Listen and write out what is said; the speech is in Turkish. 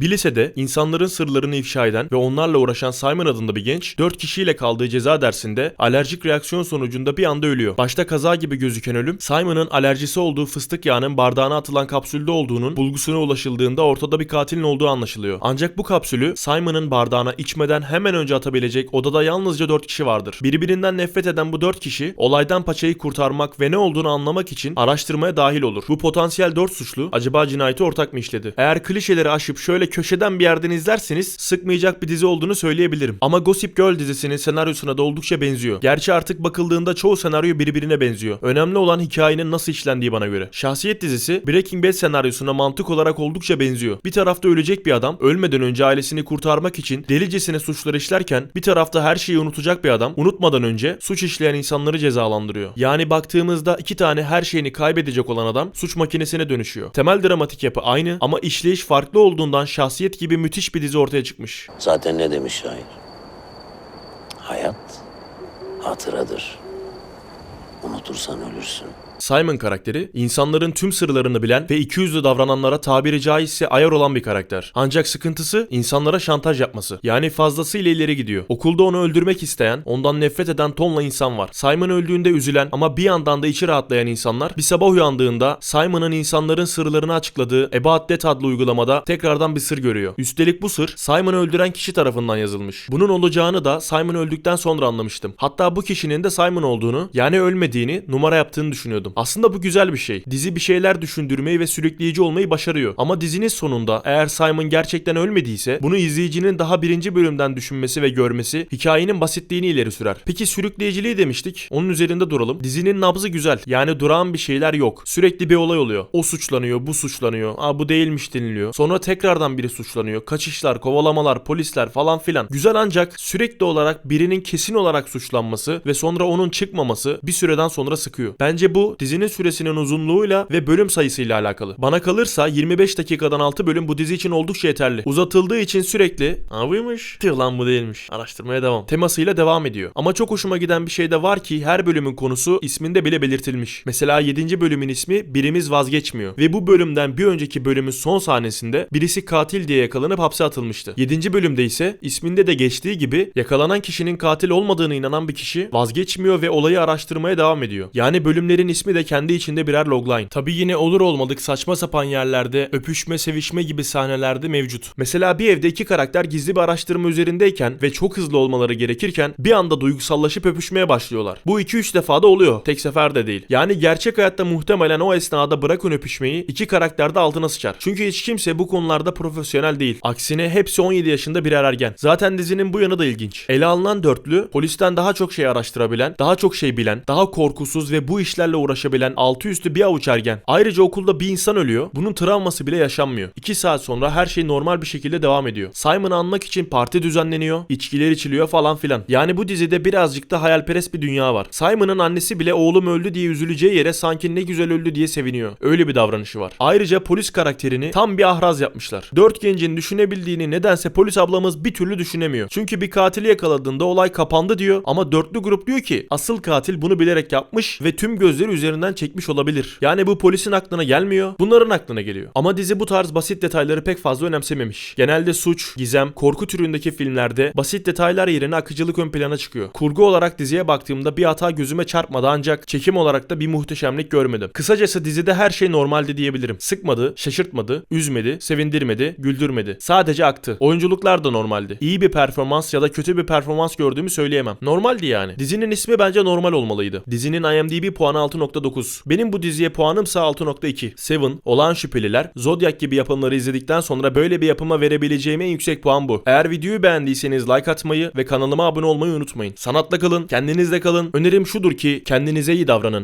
Bir lisede insanların sırlarını ifşa eden ve onlarla uğraşan Simon adında bir genç 4 kişiyle kaldığı ceza dersinde alerjik reaksiyon sonucunda bir anda ölüyor. Başta kaza gibi gözüken ölüm Simon'ın alerjisi olduğu fıstık yağının bardağına atılan kapsülde olduğunun bulgusuna ulaşıldığında ortada bir katilin olduğu anlaşılıyor. Ancak bu kapsülü Simon'ın bardağına içmeden hemen önce atabilecek odada yalnızca 4 kişi vardır. Birbirinden nefret eden bu 4 kişi olaydan paçayı kurtarmak ve ne olduğunu anlamak için araştırmaya dahil olur. Bu potansiyel 4 suçlu acaba cinayeti ortak mı işledi? Eğer klişeleri aşıp şöyle köşeden bir yerden izlerseniz sıkmayacak bir dizi olduğunu söyleyebilirim. Ama Gossip Girl dizisinin senaryosuna da oldukça benziyor. Gerçi artık bakıldığında çoğu senaryo birbirine benziyor. Önemli olan hikayenin nasıl işlendiği bana göre. Şahsiyet dizisi Breaking Bad senaryosuna mantık olarak oldukça benziyor. Bir tarafta ölecek bir adam ölmeden önce ailesini kurtarmak için delicesine suçlar işlerken bir tarafta her şeyi unutacak bir adam unutmadan önce suç işleyen insanları cezalandırıyor. Yani baktığımızda iki tane her şeyini kaybedecek olan adam suç makinesine dönüşüyor. Temel dramatik yapı aynı ama işleyiş farklı olduğundan şahsiyet gibi müthiş bir dizi ortaya çıkmış. Zaten ne demiş şair? Hayat hatıradır. Unutursan ölürsün. Simon karakteri insanların tüm sırlarını bilen ve ikiyüzlü davrananlara tabiri caizse ayar olan bir karakter. Ancak sıkıntısı insanlara şantaj yapması. Yani fazlasıyla ileri gidiyor. Okulda onu öldürmek isteyen, ondan nefret eden tonla insan var. Simon öldüğünde üzülen ama bir yandan da içi rahatlayan insanlar bir sabah uyandığında Simon'ın insanların sırlarını açıkladığı About Death adlı uygulamada tekrardan bir sır görüyor. Üstelik bu sır Simon'ı öldüren kişi tarafından yazılmış. Bunun olacağını da Simon öldükten sonra anlamıştım. Hatta bu kişinin de Simon olduğunu yani ölmediğini numara yaptığını düşünüyordum. Aslında bu güzel bir şey. Dizi bir şeyler düşündürmeyi ve sürükleyici olmayı başarıyor. Ama dizinin sonunda eğer Simon gerçekten ölmediyse bunu izleyicinin daha birinci bölümden düşünmesi ve görmesi hikayenin basitliğini ileri sürer. Peki sürükleyiciliği demiştik. Onun üzerinde duralım. Dizinin nabzı güzel. Yani durağan bir şeyler yok. Sürekli bir olay oluyor. O suçlanıyor, bu suçlanıyor. Aa bu değilmiş deniliyor. Sonra tekrardan biri suçlanıyor. Kaçışlar, kovalamalar, polisler falan filan. Güzel ancak sürekli olarak birinin kesin olarak suçlanması ve sonra onun çıkmaması bir süreden sonra sıkıyor. Bence bu dizinin süresinin uzunluğuyla ve bölüm sayısıyla alakalı. Bana kalırsa 25 dakikadan 6 bölüm bu dizi için oldukça yeterli. Uzatıldığı için sürekli "Aa buymuş, tüh lan bu değilmiş. Araştırmaya devam. Temasıyla devam ediyor. Ama çok hoşuma giden bir şey de var ki her bölümün konusu isminde bile belirtilmiş. Mesela 7. bölümün ismi Birimiz Vazgeçmiyor ve bu bölümden bir önceki bölümün son sahnesinde birisi katil diye yakalanıp hapse atılmıştı. 7. bölümde ise isminde de geçtiği gibi yakalanan kişinin katil olmadığını inanan bir kişi vazgeçmiyor ve olayı araştırmaya devam ediyor. Yani bölümlerin ismi de kendi içinde birer logline. Tabi yine olur olmadık saçma sapan yerlerde öpüşme, sevişme gibi sahnelerde mevcut. Mesela bir evde iki karakter gizli bir araştırma üzerindeyken ve çok hızlı olmaları gerekirken bir anda duygusallaşıp öpüşmeye başlıyorlar. Bu 2-3 defa da oluyor. Tek seferde değil. Yani gerçek hayatta muhtemelen o esnada bırakın öpüşmeyi iki karakter de altına sıçar. Çünkü hiç kimse bu konularda profesyonel değil. Aksine hepsi 17 yaşında birer ergen. Zaten dizinin bu yanı da ilginç. Ele alınan dörtlü polisten daha çok şey araştırabilen, daha çok şey bilen, daha korkusuz ve bu işlerle uğraşabilen altı üstü bir avuç ergen. Ayrıca okulda bir insan ölüyor. Bunun travması bile yaşanmıyor. 2 saat sonra her şey normal bir şekilde devam ediyor. Simon'ı anmak için parti düzenleniyor, içkiler içiliyor falan filan. Yani bu dizide birazcık da hayalperest bir dünya var. Simon'ın annesi bile oğlum öldü diye üzüleceği yere sanki ne güzel öldü diye seviniyor. Öyle bir davranışı var. Ayrıca polis karakterini tam bir ahraz yapmışlar. Dört gencin düşünebildiğini nedense polis ablamız bir türlü düşünemiyor. Çünkü bir katili yakaladığında olay kapandı diyor ama dörtlü grup diyor ki asıl katil bunu bilerek yapmış ve tüm gözleri üzerinden çekmiş olabilir. Yani bu polisin aklına gelmiyor, bunların aklına geliyor. Ama dizi bu tarz basit detayları pek fazla önemsememiş. Genelde suç, gizem, korku türündeki filmlerde basit detaylar yerine akıcılık ön plana çıkıyor. Kurgu olarak diziye baktığımda bir hata gözüme çarpmadı ancak çekim olarak da bir muhteşemlik görmedim. Kısacası dizide her şey normaldi diyebilirim. Sıkmadı, şaşırtmadı, üzmedi, sevindirmedi, güldürmedi. Sadece aktı. Oyunculuklar da normaldi. İyi bir performans ya da kötü bir performans gördüğümü söyleyemem. Normaldi yani. Dizinin ismi bence normal olmalıydı. Dizinin IMDb puanı 6.9. Benim bu diziye puanımsa 6.2. Seven, Olağan Şüpheliler, Zodiac gibi yapımları izledikten sonra böyle bir yapıma verebileceğim en yüksek puan bu. Eğer videoyu beğendiyseniz like atmayı ve kanalıma abone olmayı unutmayın. Sanatla kalın, kendinizle kalın. Önerim şudur ki kendinize iyi davranın.